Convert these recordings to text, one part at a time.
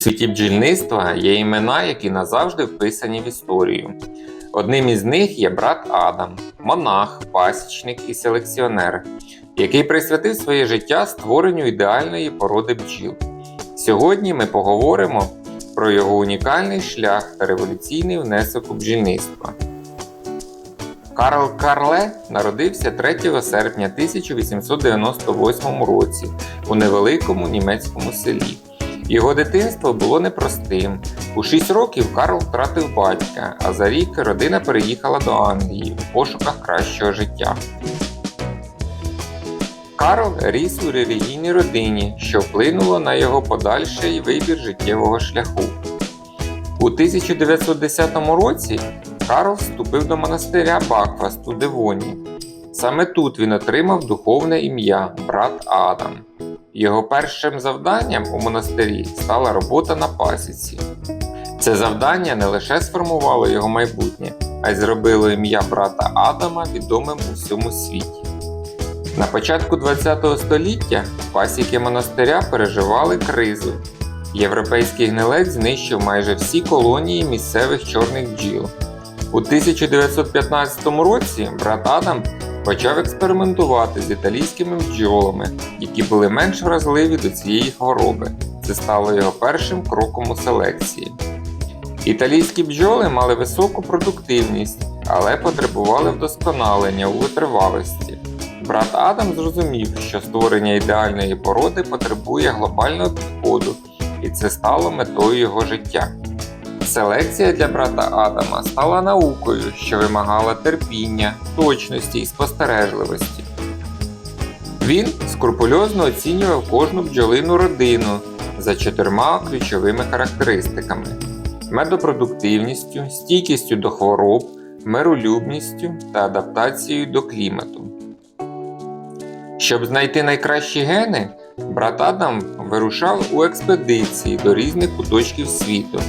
У світі бджільництва є імена, які назавжди вписані в історію. Одним із них є брат Адам, монах, пасічник і селекціонер, який присвятив своє життя створенню ідеальної породи бджіл. Сьогодні ми поговоримо про його унікальний шлях та революційний внесок у бджільництво. Карл Карле народився 3 серпня 1898 році у невеликому німецькому селі. Його дитинство було непростим. У 6 років Карл втратив батька, а за рік родина переїхала до Англії в пошуках кращого життя. Карл ріс у релігійній родині, що вплинуло на його подальший вибір життєвого шляху. У 1910 році Карл вступив до монастиря Бакфаст у Девоні. Саме тут він отримав духовне ім'я брат Адам. Його першим завданням у монастирі стала робота на пасіці. Це завдання не лише сформувало його майбутнє, а й зробило ім'я брата Адама відомим у всьому світі. На початку ХХ століття пасіки монастиря переживали кризу. Європейський гнилець знищив майже всі колонії місцевих чорних бджіл. У 1915 році брат Адам почав експериментувати з італійськими бджолами, які були менш вразливі до цієї хвороби. Це стало його першим кроком у селекції. Італійські бджоли мали високу продуктивність, але потребували вдосконалення у витривалості. Брат Адам зрозумів, що створення ідеальної породи потребує глобального підходу, і це стало метою його життя. Селекція для брата Адама стала наукою, що вимагала терпіння, точності і спостережливості. Він скрупульозно оцінював кожну бджолину родину за чотирма ключовими характеристиками: медопродуктивністю, стійкістю до хвороб, миролюбністю та адаптацією до клімату. Щоб знайти найкращі гени, брат Адам вирушав у експедиції до різних куточків світу.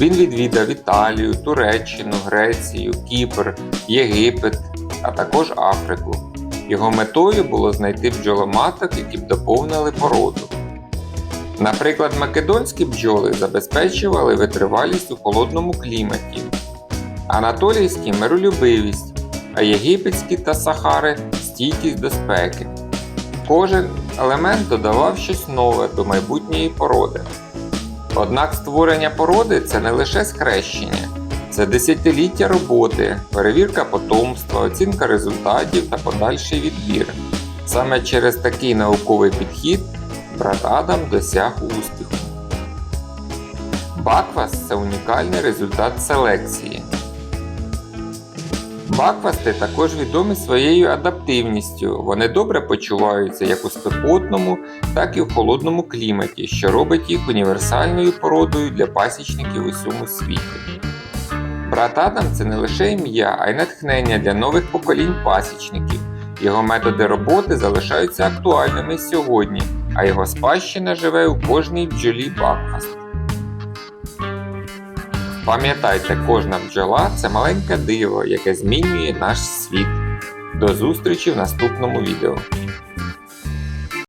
Він відвідав Італію, Туреччину, Грецію, Кіпр, Єгипет, а також Африку. Його метою було знайти бджоломаток, які б доповнили породу. Наприклад, македонські бджоли забезпечували витривалість у холодному кліматі, анатолійські миролюбивість, а єгипетські та сахари стійкість до спеки. Кожен елемент додавав щось нове до майбутньої породи. Однак створення породи це не лише схрещення, це десятиліття роботи, перевірка потомства, оцінка результатів та подальший відбір. Саме через такий науковий підхід брат Адам досяг успіху. Баквас це унікальний результат селекції. Баквасти також відомі своєю адаптивністю. Вони добре почуваються як у спекотному, так і в холодному кліматі, що робить їх універсальною породою для пасічників у всьому світі. Брат Адам це не лише ім'я, а й натхнення для нових поколінь пасічників. Його методи роботи залишаються актуальними сьогодні, а його спадщина живе у кожній бджолі Бакфаст. Пам'ятайте, кожна бджола це маленьке диво, яке змінює наш світ. До зустрічі в наступному відео.